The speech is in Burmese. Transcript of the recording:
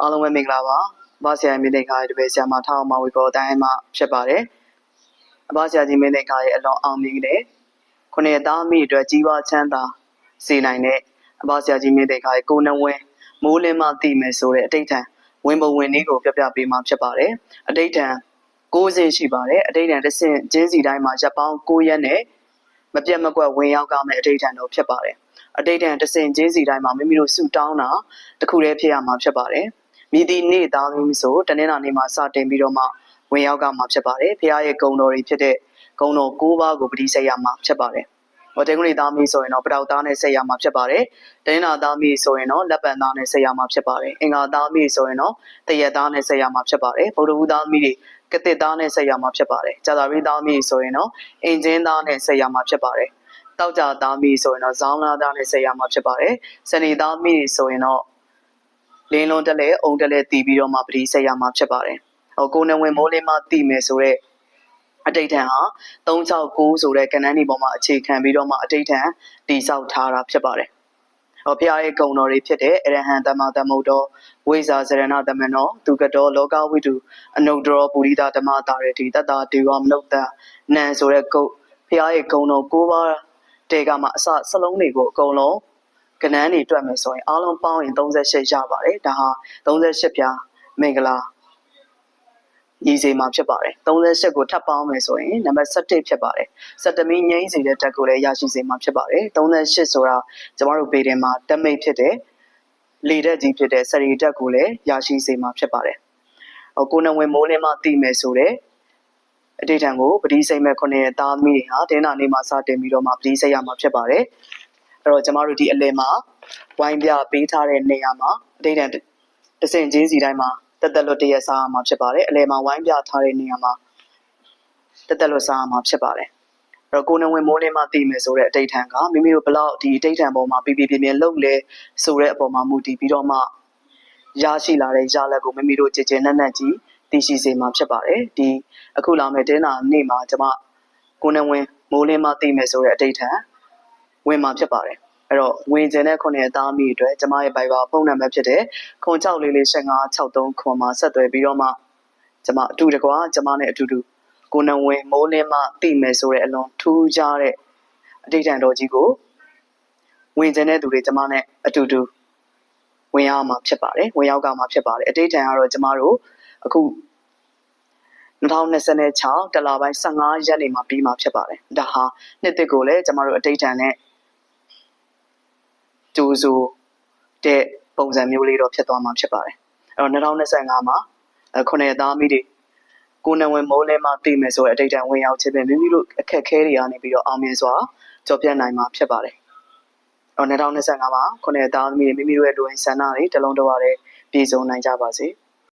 အားလုံးပဲမင်္ဂလာပါအဘဆရာမင်းသိခါရဲ့တပည့်ဆရာမထောက်အောင်မဝေကောအတိုင်းမှာဖြစ်ပါတယ်အဘဆရာကြီးမင်းသိခါရဲ့အလွန်အောင်မြင်တဲ့ခုနှစ်သားမိအတွက်ကြီးပွားချမ်းသာစေနိုင်တဲ့အဘဆရာကြီးမင်းသိခါရဲ့ကိုနဝင်းမိုးလင်းမှတည်မယ်ဆိုတဲ့အတိတ်ထံဝင်ပုံဝင်နည်းကိုပြပြပေးမှာဖြစ်ပါတယ်အတိတ်ထံ6ဆင့်ရှိပါတယ်အတိတ်ထံတစ်ဆင့်ကျင်းစီတိုင်းမှာရပ်ပေါင်း9ရက်နဲ့မပြတ်မကွက်ဝင်ရောက်ကမယ့်အတိတ်ထံတော့ဖြစ်ပါတယ်အတိတ်ထံတစ်ဆင့်ကျင်းစီတိုင်းမှာမိမိတို့ဆူတောင်းတာတခုတည်းဖြစ်ရမှာဖြစ်ပါတယ် မြည်သည့်နေ့သားသမီးဆိုတနင်္လာနေ့မှာစတင်ပြီးတော့မှဝင်ရောက်ကမှာဖြစ်ပါတယ်ဖခင်ရဲ့ဂုဏ်တော်တွေဖြစ်တဲ့ဂုဏ်တော်၉ပါးကိုပတိဆက်ရမှာဖြစ်ပါတယ်ဟောတေကုဏီသားမီးဆိုရင်တော့ပတောက်သားနဲ့ဆက်ရမှာဖြစ်ပါတယ်။တင်းနာသားမီးဆိုရင်တော့လက်ပံသားနဲ့ဆက်ရမှာဖြစ်ပါတယ်။အင်္ဂါသားမီးဆိုရင်တော့တရက်သားနဲ့ဆက်ရမှာဖြစ်ပါတယ်။ဗုဒ္ဓဘူးသားမီးတွေကတစ်သားနဲ့ဆက်ရမှာဖြစ်ပါတယ်။ဂျာသာရီသားမီးဆိုရင်တော့အင်ဂျင်သားနဲ့ဆက်ရမှာဖြစ်ပါတယ်။တောက်ကြသားမီးဆိုရင်တော့ဇောင်းလာသားနဲ့ဆက်ရမှာဖြစ်ပါတယ်။စနေသားမီးဆိုရင်တော့ လင်းလုံးတက်လဲအုံတက်လဲတီးပြီးတော့မှပတိဆက်ရမှာဖြစ်ပါတယ်။ဟောကိုနေဝင်မိုးလေးမှတီးမယ်ဆိုတော့အတိတ်ထံဟာ369ဆိုတဲ့ကဏ္ဍဒီပေါ်မှာအခြေခံပြီးတော့မှအတိတ်ထံတည်ဆောက်ထားတာဖြစ်ပါတယ်။ဟောဖရာရဲ့ဂုဏ်တော်တွေဖြစ်တဲ့အရဟံတမသမုဒ္ဒောဝိဇာဇရဏတမနောသူကတော်လောကဝိတုအနုတ္တရောပုရိသဓမ္မတာရတိတတ္တာဒေဝမနုဿနံဆိုတဲ့ဂုတ်ဖရာရဲ့ဂုဏ်တော်၉ပါးတဲကမှအစစလုံးတွေကိုအကုန်လုံး ကဏ္ဍတွေတွက်မယ်ဆိုရင်အားလုံးပေါင်းရင်38ရပါတယ်။ဒါဟာ38ပြားမင်္ဂလာရည်စေမှာဖြစ်ပါတယ်38ကိုထပ်ပေါင်းမယ်ဆိုရင်နံပါတ်17ဖြစ်ပါတယ်17မီငိမ့်စေတဲ့တက်ကိုလည်းရရှိစေမှာဖြစ်ပါတယ်38ဆိုတာကျမတို့ပေတယ်မှာတက်မိတ်ဖြစ်တဲ့လေတက်ကြီးဖြစ်တဲ့စရီတက်ကိုလည်းရရှိစေမှာဖြစ်ပါတယ်ဟိုကိုနဝင်မိုးလင်းမှတည်မယ်ဆိုတဲ့အတိတ်ထံကိုပတိစိတ်မဲ့ခုနှစ်သားမိတွေဟာတင်းနာနေမှာစတင်ပြီးတော့မှပတိစိတ်ရမှာဖြစ်ပါတယ် အဲ့တော့ကျမတို့ဒီအလဲမှာဝိုင်းပြပေးထားတဲ့နေရာမှာအတိတ်ထံတဆင့်ချင်းစီတိုင်းမှာတက်တက်လွတ်တရက်စားရမှာဖြစ်ပါတယ်အလဲမှာဝိုင်းပြထားတဲ့နေရာမှာတက်တက်လွတ်စားရမှာဖြစ်ပါတယ်အဲ့တော့ကိုနဝင်မိုးလင်းမှတည်မယ်ဆိုတဲ့အတိတ်ထံကမိမိတို့ဘလောက်ဒီအတိတ်ထံပေါ်မှာပြပြပြပြလှုပ်လဲဆိုတဲ့အပေါ်မှာမူတည်ပြီးတော့မှရရှိလာတဲ့ရလက်ကိုမိမိတို့ကြည်ကြည်နက်နက်ကြီးသိရှိစေမှာဖြစ်ပါတယ်ဒီအခုလာမယ့်တင်းနာနေ့မှာကျွန်မကိုနဝင်မိုးလင်းမှတည်မယ်ဆိုတဲ့အတိတ်ထံ ဝင်မှာဖြစ်ပါတယ်အဲ့တော့ဝင်ကျင်တဲ့ခုနှစ်အသားမိအတွက်ကျမရဲ့ Viber ဖုန်းနံပါတ်ဖြစ်တဲ့06445563ခွန်မှာဆက်သွယ်ပြီးတော့မှကျမအတူတကွာကျမနဲ့အတူတူကိုနဝင်မိုးလင်းမှတည်မယ်ဆိုတဲ့အလွန်ထူးခြားတဲ့အတိတ်တန်တော်ကြီးကိုဝင်ကျင်တဲ့သူတွေကျမနဲ့အတူတူဝင်ရောက်မှာဖြစ်ပါတယ်ဝင်ရောက်ကမှာဖြစ်ပါတယ်အတိတ်တန်ကတော့ကျမတို့အခု2026တလပိုင်း15ရက်နေမှာပြီးမှာဖြစ်ပါတယ်ဒါဟာနှစ်တစ်ကိုလည်းကျမတို့အတိတ်တန်နဲ့ ကြိုးဆိုတဲ့ပုံစံမျိုးလေးတော့ဖြစ်သွားမှာဖြစ်ပါတယ်အဲ့တော့2025မှာခုနှစ်သားမိတွေကိုနဝင်မိုးလဲမှတည်မယ်ဆိုတဲ့အတိတ်တန်ဝင်ရောက်ခြင်းပဲမိမိတို့အခက်ခဲတွေကနေပြီးတော့အောင်မြင်စွာကြော်ပြတ်နိုင်မှာဖြစ်ပါတယ်အဲ့တော့2025မှာခုနှစ်သားမိတွေမိမိတို့ရဲ့လူဝင်ဆန္ဒတွေတလုံးတဝါတွေပြည့်စုံနိုင်ကြပါစေ။